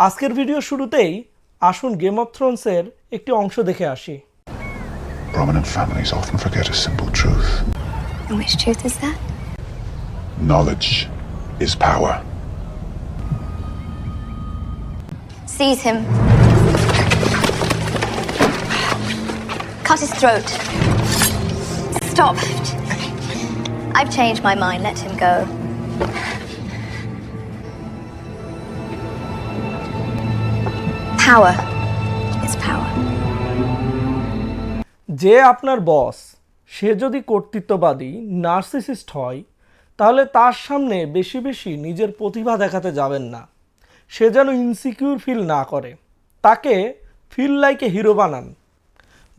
আজকের ভিডিও শুরুতেই আসুন গেম অফ থ্রোনসের একটি অংশ দেখে আসি Prominent families often forget a simple truth And which truth is that? knowledge is power. Seize him. Cut his throat. Stop. I've changed my mind. Let him go. Power. Is power. যে আপনার বস, সে যদি কর্তৃত্ববাদী, narcissist হয়, তাহলে তার সামনে বেশি বেশি নিজের প্রতিভা দেখাতে যাবেন না। সে যেন ইনসিকিউর ফিল না করে। তাকে ফিল লাইকে হিরো বানান।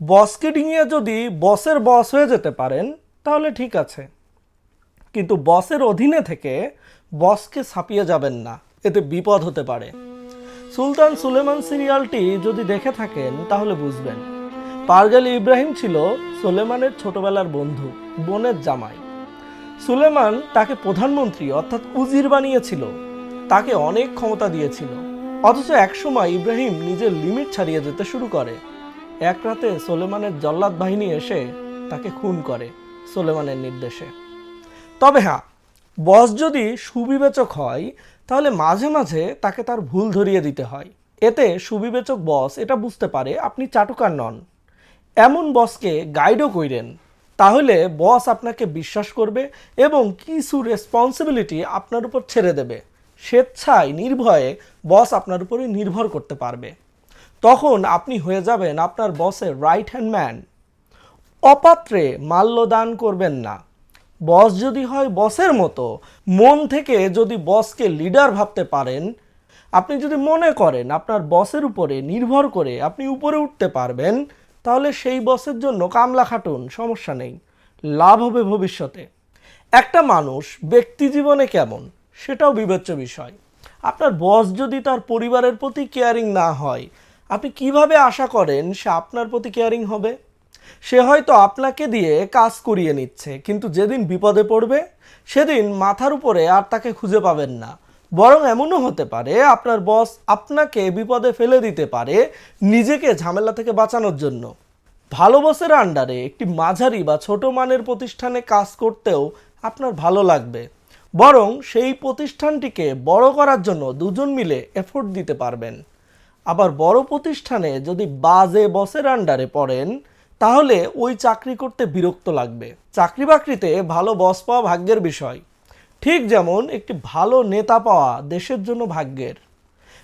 বসকে ডিঙিয়ে যদি বসের বস হয়ে যেতে পারেন, তাহলে ঠিক আছে। কিন্তু বসের অধীনে থেকে বসকে ছাপিয়ে যাবেন না। এতে বিপদ হতে পারে। সুলতান সুলেমান সিরিয়ালটি যদি দেখে থাকেন, তাহলে বুঝবেন। পারগালি ইব্রাহিম ছিল সুলেমানের ছোটবেলার বন্ধু, বোনের জামাই। সুলেমান তাকে প্রধানমন্ত্রী অর্থাৎ উজির বানিয়েছিল। তাকে অনেক ক্ষমতা দিয়েছিল। অথচ একসময় ইব্রাহিম নিজের লিমিট ছাড়িয়ে যেতে শুরু করে। এক রাতে সোলেমানের জল্লাদ বাহিনী এসে তাকে খুন করে, সোলেমানের নির্দেশে। তবে হ্যাঁ বস যদি সুবিবেচক হয় তাহলে মাঝে মাঝে তাকে তার ভুল ধরিয়ে দিতে হয়। এতে সুবিবেচক বস এটা বুঝতে পারে আপনি চাটুকার নন। এমন বসকে গাইডও কইরেন। তাহলে বস আপনাকে বিশ্বাস করবে এবং কিছু রেসপন্সিবিলিটি আপনার উপর ছেড়ে দেবে। স্বেচ্ছায়, নির্ভয়ে বস আপনার উপরে নির্ভর করতে পারবে। তখন আপনি হয়ে যাবেন আপনার বসের রাইট হ্যান্ড ম্যান অপাত্রে মাল্য দান করবেন না। বস যদি হয় বসের মতো, মন থেকে যদি বসকে লিডার ভাবতে পারেন, আপনি যদি মনে করেন আপনার বসের উপরে নির্ভর করে আপনি উপরে উঠতে পারবেন, তাহলে সেই বসের জন্য কামলা খাটুন, সমস্যা নেই। লাভ হবে ভবিষ্যতে। একটা মানুষ ব্যক্তি জীবনে কেমন, সেটাও বিবেচ্য বিষয়। আপনার বস যদি তার পরিবারের প্রতি কেয়ারিং না হয়, আপনি কীভাবে আশা করেন সে আপনার প্রতি কেয়ারিং হবে? সে হয়তো আপনাকে দিয়ে কাজ করিয়ে নিচ্ছে, কিন্তু যেদিন বিপদে পড়বে, সেদিন মাথার উপরে আর তাকে খুঁজে পাবেন না। বরং এমনও হতে পারে, আপনার বস আপনাকে বিপদে ফেলে দিতে পারে নিজেকে ঝামেলা থেকে বাঁচানোর জন্য। ভালো বসের আন্ডারে একটি মাঝারি বা ছোট মানের প্রতিষ্ঠানে কাজ করতেও আপনার ভালো লাগবে। বরং সেই প্রতিষ্ঠানটিকে বড় করার জন্য দুজন মিলে এফোর্ট দিতে পারবেন। আবার বড় প্রতিষ্ঠানে যদি বাজে বসের আন্ডারে পড়েন তাহলে ওই চাকরি করতে বিরক্ত লাগবে। চাকরি বাকরিতে ভালো বস পাওয়া ভাগ্যের বিষয়। ঠিক যেমন একটি ভালো নেতা পাওয়া দেশের জন্য ভাগ্যের।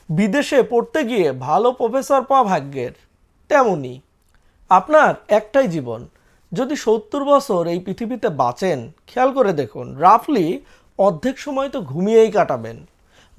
বিদেশে পড়তে গিয়ে ভালো প্রফেসর পাওয়া ভাগ্যের। তেমনই। আপনার একটাই জীবন। যদি সত্তর বছর এই পৃথিবীতে বাঁচেন, খেয়াল করে দেখুন, রাফলি অর্ধেক সময় তো ঘুমিয়েই কাটাবেন।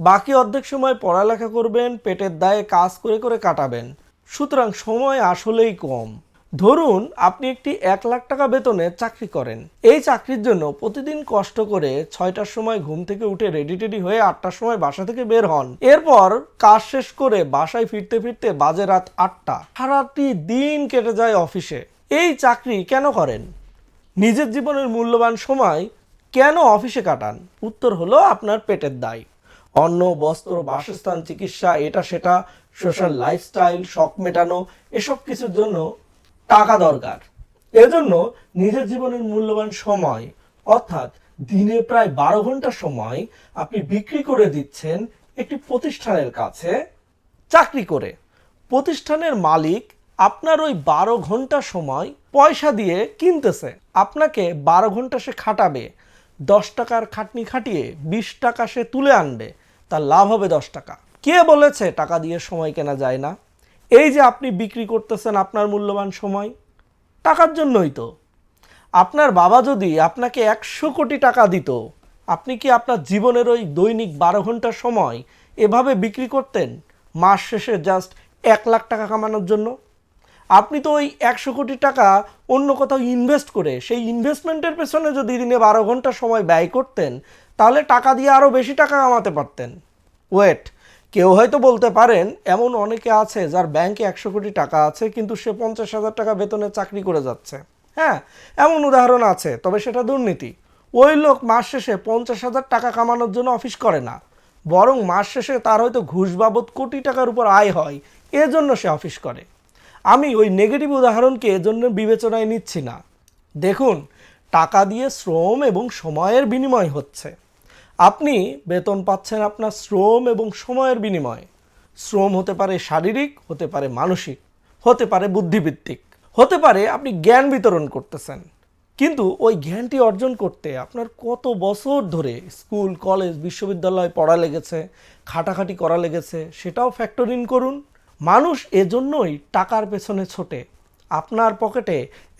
বাকি অর্ধেক সময় পড়ালেখা করবেন, পেটের দায়ে কাজ করে করে কাটাবেন। সুতরাং সময় আসলেই কম। ধরুন আপনি একটি এক লাখ টাকা বেতনে চাকরি করেন। এই চাকরির জন্য প্রতিদিন কষ্ট করে ছয়টার সময় ঘুম থেকে উঠে রেডি টেডি হয়ে আটটার সময় বাসা থেকে বের হন। এরপর কাজ শেষ করে বাসায় ফিরতে ফিরতে বাজে রাত আটটা। সারাটি দিন কেটে যায় অফিসে। এই চাকরি কেন করেন? নিজের জীবনের মূল্যবান সময় কেন অফিসে কাটান? উত্তর হলো আপনার পেটের দায়। অন্ন, বস্ত্র, বাসস্থান, চিকিৎসা এটা সেটা সোশ্যাল লাইফস্টাইল শখ মেটানো, এসব কিছুর জন্য টাকা দরকার। এজন্য নিজের জীবনের মূল্যবান সময়, অর্থাৎ দিনে প্রায় বারো ঘণ্টা সময় আপনি বিক্রি করে দিচ্ছেন একটি প্রতিষ্ঠানের কাছে চাকরি করে। প্রতিষ্ঠানের মালিক আপনার ওই বারো ঘণ্টা সময় পয়সা দিয়ে কিনতেছে। আপনাকে বারো ঘণ্টা সে খাটাবে, দশ টাকার খাটনি খাটিয়ে বিশ টাকা সে তুলে আনবে, তার লাভ হবে দশ টাকা। কে বলেছে টাকা দিয়ে সময় কেনা যায় না? এই যে আপনি বিক্রি করতেছেন আপনার মূল্যবান সময়, টাকার জন্যই তো। আপনার বাবা যদি আপনাকে একশো কোটি টাকা দিত, আপনি কি আপনার জীবনের ওই দৈনিক বারো ঘণ্টা সময় এভাবে বিক্রি করতেন, মাস শেষে জাস্ট এক লাখ টাকা কামানোর জন্য? আপনি তো ওই একশো কোটি টাকা অন্য কোথাও ইনভেস্ট করে, সেই ইনভেস্টমেন্টের পেছনে যদি দিনে বারো ঘণ্টা সময় ব্যয় করতেন, তাহলে টাকা দিয়ে আরও বেশি টাকা কামাতে পারতেন। ওয়েট কেউ হয়তো বলতে পারেন, এমন অনেকে আছে যার ব্যাংকে একশো কোটি টাকা আছে, কিন্তু সে পঞ্চাশ হাজার টাকা বেতনে চাকরি করে যাচ্ছে। হ্যাঁ এমন উদাহরণ আছে, তবে সেটা দুর্নীতি। ওই লোক মাস শেষে পঞ্চাশ হাজার টাকা কামানোর জন্য অফিস করে না, বরং মাস শেষে তার হয়তো ঘুষ বাবদ কোটি টাকার উপর আয় হয়, এজন্য সে অফিস করে। আমি ওই নেগেটিভ উদাহরণকে এজন্য বিবেচনায় নিচ্ছি না। দেখুন, টাকা দিয়ে শ্রম এবং সময়ের বিনিময় হচ্ছে। আপনি বেতন পাচ্ছেন আপনার শ্রম এবং সময়ের বিনিময়ে। শ্রম হতে পারে শারীরিক, হতে পারে মানসিক, হতে পারে বুদ্ধিভিত্তিক হতে পারে আপনি জ্ঞান বিতরণ করতেছেন। কিন্তু ওই জ্ঞানটি অর্জন করতে আপনার কত বছর ধরে স্কুল, কলেজ, বিশ্ববিদ্যালয় পড়া লেগেছে, খাটাখাটি করা লেগেছে, সেটাও ফ্যাক্টর ইন করুন। মানুষ এজন্যই টাকার পেছনে ছোটে। আপনার পকেটে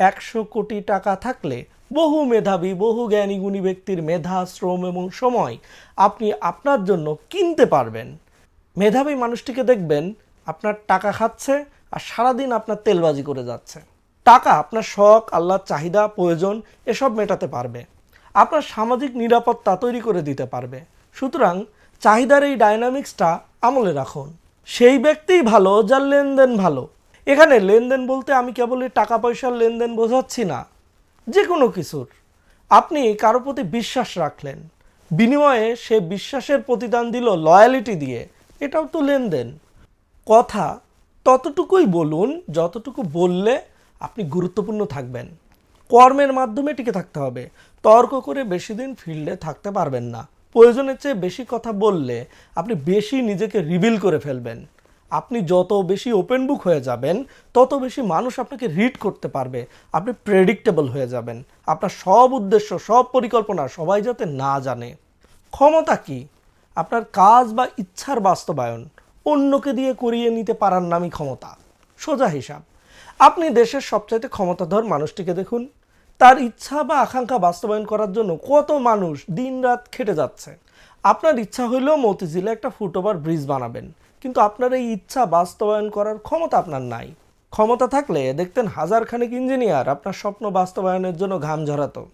একশো কোটি টাকা থাকলে বহু মেধাবী, বহু জ্ঞানী, গুণী ব্যক্তির মেধা, শ্রম এবং সময় আপনি আপনার জন্য কিনতে পারবেন। মেধাবী মানুষটিকে দেখবেন আপনার টাকা খাচ্ছে আর সারাদিন আপনার তেলবাজি করে যাচ্ছে। টাকা আপনার শখ, আল্লাহর চাহিদা, প্রয়োজন এসব মেটাতে পারবে। আপনার সামাজিক নিরাপত্তা তৈরি করে দিতে পারবে। সুতরাং চাহিদার এই ডায়নামিক্সটা আমলে রাখুন। সেই ব্যক্তিই ভালো, যার লেনদেন ভালো। এখানে লেনদেন বলতে আমি কেবলই টাকা পয়সার লেনদেন বোঝাচ্ছি না। যে কোনো কিছুর। আপনি কারও প্রতি বিশ্বাস রাখলেন। বিনিময়ে সে বিশ্বাসের প্রতিদান দিল লয়ালিটি দিয়ে। এটাও তো লেনদেন। কথা ততটুকুই বলুন যতটুকু বললে আপনি গুরুত্বপূর্ণ থাকবেন। কর্মের মাধ্যমে টিকে থাকতে হবে। তর্ক করে বেশি দিন ফিল্ডে থাকতে পারবেন না। প্রয়োজনের চেয়ে বেশি কথা বললে আপনি বেশি নিজেকে রিভিল করে ফেলবেন। আপনি যত বেশি ওপেন বুক হয়ে যাবেন, তত বেশি মানুষ আপনাকে রিড করতে পারবে। আপনি প্রেডিক্টেবল হয়ে যাবেন। আপনার সব উদ্দেশ্য, সব পরিকল্পনা সবাই যাতে না জানে। ক্ষমতা কি? আপনার কাজ বা ইচ্ছার বাস্তবায়ন। অন্যকে দিয়ে করিয়ে নিতে পারার নামই ক্ষমতা। সোজা হিসাব। আপনি দেশের সবচাইতে ক্ষমতাধর মানুষটিকে দেখুন। তার ইচ্ছা বা আকাঙ্ক্ষা বাস্তবায়ন করার জন্য কত মানুষ দিনরাত খেটে যাচ্ছে। আপনার ইচ্ছা হইলেও মতিঝিলে একটা ফুটওভার ব্রিজ বানাবেন। কিন্তু আপনার এই ইচ্ছা বাস্তবায়ন করার ক্ষমতা আপনার নাই। ক্ষমতা থাকলে, দেখতেন হাজার খানেক ইঞ্জিনিয়ার আপনার স্বপ্ন বাস্তবায়নের জন্য ঘাম ঝরাতো।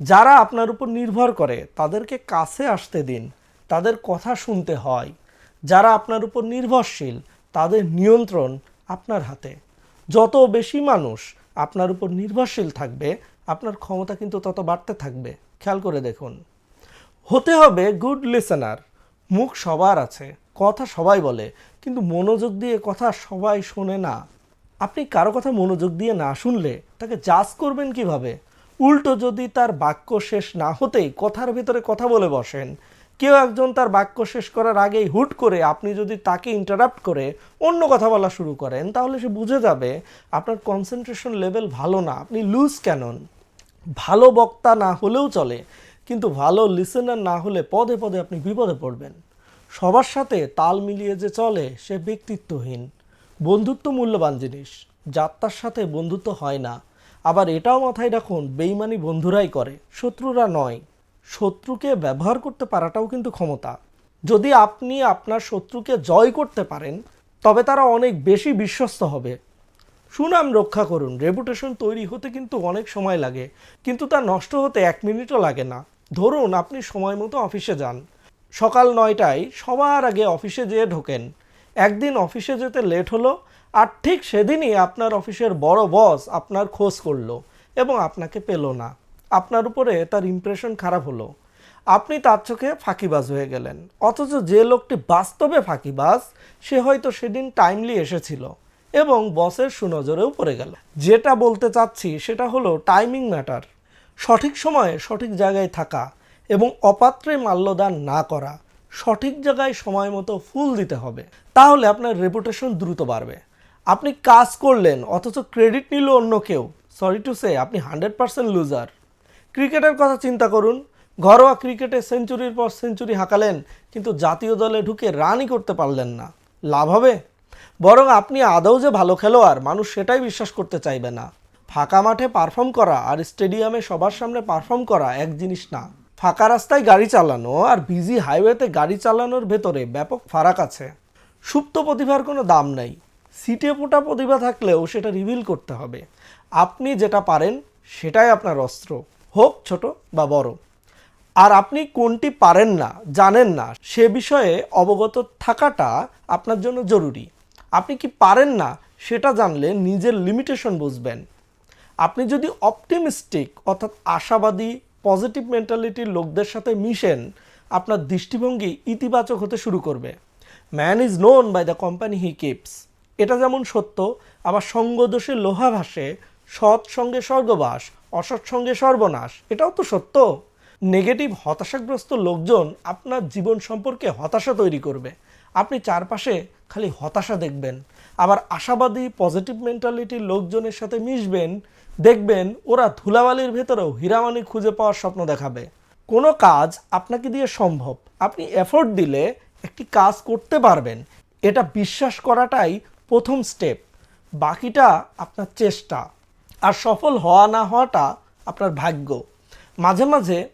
যারা আপনার উপর নির্ভর করে, তাদেরকে কাছে আসতে দিন, তাদের কথা শুনতে হয়। যারা আপনার উপর নির্ভরশীল, তাদের নিয়ন্ত্রণ আপনার হাতে। যত বেশি মানুষ আপনার উপর নির্ভরশীল থাকবে, আপনার ক্ষমতা কিন্তু তত বাড়তে থাকবে। খেয়াল করে দেখুন। হতে হবে গুড লিসেনার মুখ সবার আছে। কথা সবাই বলে, কিন্তু মনোযোগ দিয়ে কথা সবাই শোনে না। আপনি কারও কথা মনোযোগ দিয়ে না শুনলে তাকে জাজ করবেন কীভাবে? উল্টো যদি তার বাক্য শেষ না হতেই কথার ভিতরে কথা বলে বসেন। কেউ একজন তার বাক্য শেষ করার আগেই হুট করে আপনি যদি তাকে ইন্টারাপ্ট করে অন্য কথা বলা শুরু করেন, তাহলে সে বুঝে যাবে আপনার কনসেন্ট্রেশন লেভেল ভালো না, আপনি লুজ ক্যানন ভালো বক্তা না হলেও চলে, কিন্তু ভালো লিসেনার না হলে পদে পদে আপনি বিপদে পড়বেন। সবার সাথে তাল মিলিয়ে যে চলে, সে ব্যক্তিত্বহীন। বন্ধুত্ব মূল্যবান জিনিস, যাত্রার সাথে বন্ধুত্ব হয় না। আবার এটাও মাথায় রাখুন, বেইমানি বন্ধুরাই করে, শত্রুরা নয়। শত্রুকে ব্যবহার করতে পারাটাও কিন্তু ক্ষমতা। যদি আপনি আপনার শত্রুকে জয় করতে পারেন, তবে তারা অনেক বেশি বিশ্বস্ত হবে। সুনাম রক্ষা করুন, রেপুটেশন তৈরি হতে কিন্তু অনেক সময় লাগে, কিন্তু তা নষ্ট হতে এক মিনিটও লাগে না। ধরুন, আপনি সময় মতো অফিসে যান। সকাল নয়টায় সবার আগে অফিসে যেয়ে ঢোকেন। একদিন অফিসে যেতে লেট হলো, আর ঠিক সেদিনই আপনার অফিসের বড় বস আপনার খোঁজ করল এবং আপনাকে পেল না। আপনার উপরে তার ইমপ্রেশন খারাপ হলো। আপনি তার চোখে ফাঁকিবাজ হয়ে গেলেন। অথচ যে লোকটি বাস্তবে ফাঁকিবাজ, সে হয়তো সেদিন টাইমলি এসেছিল এবং বসের সুনজরেও পড়ে গেল। যেটা বলতে চাচ্ছি সেটা হলো টাইমিং ম্যাটার সঠিক সময়ে সঠিক জায়গায় থাকা এবং অপাত্রে মাল্যদান না করা, সঠিক জায়গায় সময় মতো ফুল দিতে হবে। তাহলে আপনার রেপুটেশন দ্রুত বাড়বে। আপনি কাজ করলেন, অথচ ক্রেডিট নিল অন্য কেউ। সরি টু সে আপনি হান্ড্রেড পার্সেন্ট লুজার ক্রিকেটের কথা চিন্তা করুন। ঘরোয়া ক্রিকেটে সেঞ্চুরির পর সেঞ্চুরি হাঁকালেন, কিন্তু জাতীয় দলে ঢুকে রানই করতে পারলেন না। লাভ হবে? বরং আপনি আদৌ যে ভালো খেলোয়াড়, মানুষ সেটাই বিশ্বাস করতে চাইবে না। ফাঁকা মাঠে পারফর্ম করা আর স্টেডিয়ামে সবার সামনে পারফর্ম করা এক জিনিস না। ফাঁকা রাস্তায় গাড়ি চালানো আর বিজি হাইওয়েতে গাড়ি চালানোর ভেতরে ব্যাপক ফারাক আছে। সুপ্ত প্রতিভার কোনো দাম নেই। সিটে পোটা প্রতিভা থাকলেও সেটা রিভিল করতে হবে। আপনি যেটা পারেন, সেটাই আপনার অস্ত্র। হোক ছোট বা বড়। আর আপনি কোনটি পারেন না, জানেন না, সে বিষয়ে অবগত থাকাটা আপনার জন্য জরুরি। আপনি কি পারেন না, সেটা জানলে নিজের লিমিটেশন বুঝবেন। আপনি যদি অপটিমিস্টিক অর্থাৎ আশাবাদী পজিটিভ মেন্টালিটির লোকদের সাথে মিশেন, আপনার দৃষ্টিভঙ্গি ইতিবাচক হতে শুরু করবে। Man is known by the company he keeps এটা যেমন সত্য, আবার সঙ্গদোষে লোহা ভাসে, সৎ সঙ্গে স্বর্গবাস, অসৎ সঙ্গে সর্বনাশ, এটাও তো সত্য। নেগেটিভ হতাশাগ্রস্ত লোকজন আপনার জীবন সম্পর্কে হতাশা তৈরি করবে। আপনি চারপাশে খালি হতাশা দেখবেন। আবার আশাবাদী পজিটিভ মেন্টালিটির লোকজনের সাথে মিশবেন দেখবেন ওরা ধুলাবালির ভেতরেও হীরামানি খুঁজে পাওয়ার স্বপ্ন দেখাবে। কোনো কাজ আপনাকে দিয়ে সম্ভব। আপনি এফোর্ট দিলে একটি কাজ করতে পারবেন। এটা বিশ্বাস করাটাই প্রথম স্টেপ বাকিটা আপনার চেষ্টা। আর সফল হওয়া না হওয়াটা আপনার ভাগ্য। মাঝে মাঝে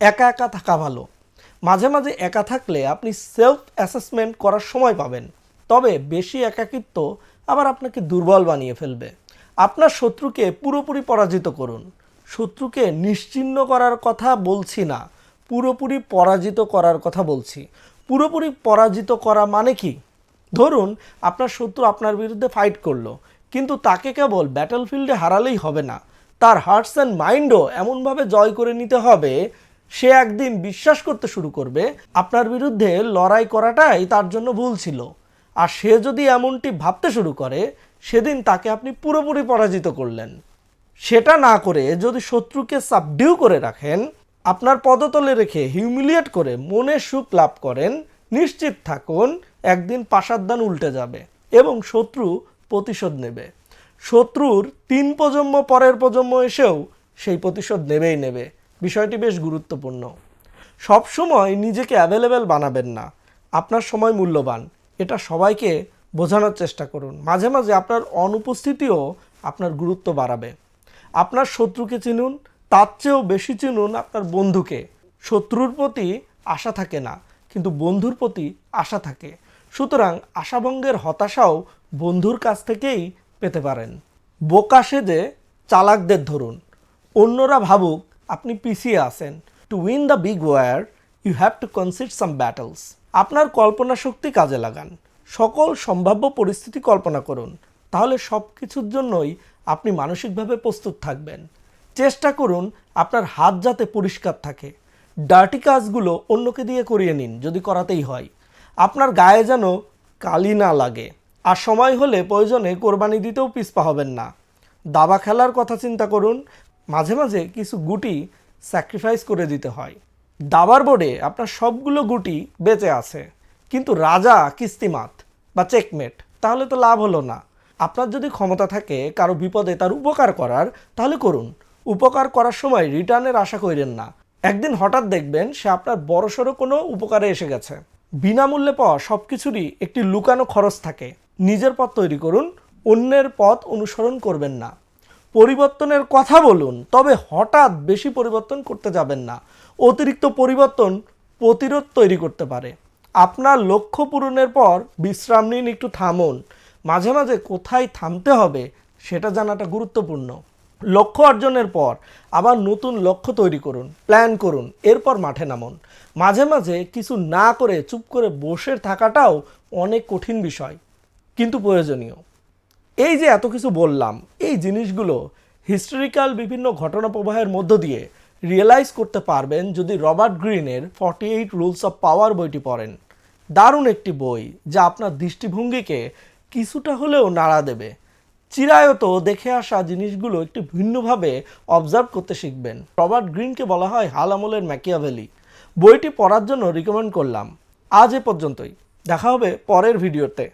একা একা থাকা ভালো। মাঝে মাঝে একা থাকলে আপনি সেলফ অ্যাসেসমেন্ট করার সময় পাবেন। তবে বেশি একাকিত্ব আবার আপনাকে দুর্বল বানিয়ে ফেলবে। আপনার শত্রুকে পুরোপুরি পরাজিত করুন। শত্রুকে নিশ্চিহ্ন করার কথা বলছি না, পুরোপুরি পরাজিত করার কথা বলছি। পুরোপুরি পরাজিত করা মানে কি? ধরুন, আপনার শত্রু আপনার বিরুদ্ধে ফাইট করল, কিন্তু তাকে কেবল ব্যাটলফিল্ডে হারালেই হবে না। তার হার্টস অ্যান্ড মাইন্ডও এমনভাবে জয় করে নিতে হবে, সে একদিন বিশ্বাস করতে শুরু করবে, আপনার বিরুদ্ধে লড়াই করাটাই তার জন্য ভুল ছিল। আর সে যদি এমনটি ভাবতে শুরু করে সেদিন তাকে আপনি পুরোপুরি পরাজিত করলেন। সেটা না করে যদি শত্রুকে সাবডিউ করে রাখেন, আপনার পদতলে রেখে হিউমিলিয়েট করে মনে সুখ লাভ করেন, নিশ্চিত থাকুন, একদিন পাশাদ্দান উল্টে যাবে এবং শত্রু প্রতিশোধ নেবে। শত্রুর তিন প্রজন্ম পরের প্রজন্ম এসেও সেই প্রতিশোধ নেবেই নেবে। বিষয়টি বেশ গুরুত্বপূর্ণ। সবসময় নিজেকে অ্যাভেলেবেল বানাবেন না। আপনার সময় মূল্যবান। এটা সবাইকে বোঝানোর চেষ্টা করুন। মাঝে মাঝে আপনার অনুপস্থিতিও আপনার গুরুত্ব বাড়াবে। আপনার শত্রুকে চিনুন, তার চেয়েও বেশি চিনুন আপনার বন্ধুকে। শত্রুর প্রতি আশা থাকে না, কিন্তু বন্ধুর প্রতি আশা থাকে। সুতরাং আশাভঙ্গের হতাশাও বন্ধুর কাছ থেকেই পেতে পারেন। বোকা সেজে চালাকদের ধরুন। অন্যরা ভাবুক আপনি পিছিয়ে আছেন। To win the big war you have to concede some battles আপনার কল্পনা শক্তি কাজে লাগান। সকল সম্ভাব্য পরিস্থিতি কল্পনা করুন। তাহলে সব কিছুর জন্যই আপনি মানসিকভাবে প্রস্তুত থাকবেন। চেষ্টা করুন আপনার হাত যাতে পরিষ্কার থাকে। ডার্টি কাজগুলো অন্যকে দিয়ে করিয়ে নিন, যদি করাতেই হয়। আপনার গায়ে যেন কালি না লাগে। আর সময় হলে প্রয়োজনে কোরবানি দিতেও পিসপা হবেন না। দাবা খেলার কথা চিন্তা করুন। মাঝে মাঝে কিছু গুটি স্যাক্রিফাইস করে দিতে হয়। দাবার বোর্ডে আপনার সবগুলো গুটি বেঁচে আছে। কিন্তু রাজা কিস্তিমাত বা চেকমেট তাহলে তো লাভ হলো না। আপনার যদি ক্ষমতা থাকে, কারও বিপদে তার উপকার করার, তাহলে করুন। উপকার করার সময় রিটার্নের আশা করেন না। একদিন হঠাৎ দেখবেন সে আপনার বড়সড় কোনো উপকারে এসে গেছে। বিনামূল্যে পাওয়া সব কিছুরই একটি লুকানো খরচ থাকে। নিজের পথ তৈরি করুন, অন্যের পথ অনুসরণ করবেন না। পরিবর্তনের কথা বলুন, তবে হঠাৎ বেশি পরিবর্তন করতে যাবেন না। অতিরিক্ত পরিবর্তন প্রতিরোধ তৈরি করতে পারে। আপনার লক্ষ্য পূরণের পর বিশ্রাম নিন, একটু থামুন। মাঝে মাঝে কোথায় থামতে হবে সেটা জানাটা গুরুত্বপূর্ণ। লক্ষ্য অর্জনের পর আবার নতুন লক্ষ্য তৈরি করুন প্ল্যান করুন, এরপর মাঠে নামুন। মাঝে মাঝে কিছু না করে চুপ করে বসে থাকাটাও অনেক কঠিন বিষয়, কিন্তু প্রয়োজনীয়। এই যে এত কিছু বললাম, এই জিনিসগুলো হিস্টোরিক্যাল বিভিন্ন ঘটনা প্রবাহের মধ্য দিয়ে রিয়েলাইজ করতে পারবেন যদি রবার্ট গ্রিনের forty eight rules of power বইটি পড়েন। দারুণ একটি বই যা আপনার দৃষ্টিভঙ্গিকে কিছুটা হলেও নাড়া দেবে। চিরায়ত দেখে আসা জিনিসগুলো একটু ভিন্নভাবে অবজার্ভ করতে শিখবেন। রবার্ট গ্রিনকে বলা হয় হাল আমলের ম্যাকিয়াভেলি। বইটি পড়ার জন্য রিকমেন্ড করলাম। আজ এ পর্যন্তই। দেখা হবে পরের ভিডিওতে।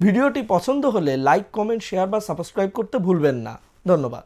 ভিডিওটি পছন্দ হলে লাইক কমেন্ট শেয়ার বা সাবস্ক্রাইব করতে ভুলবেন না। ধন্যবাদ।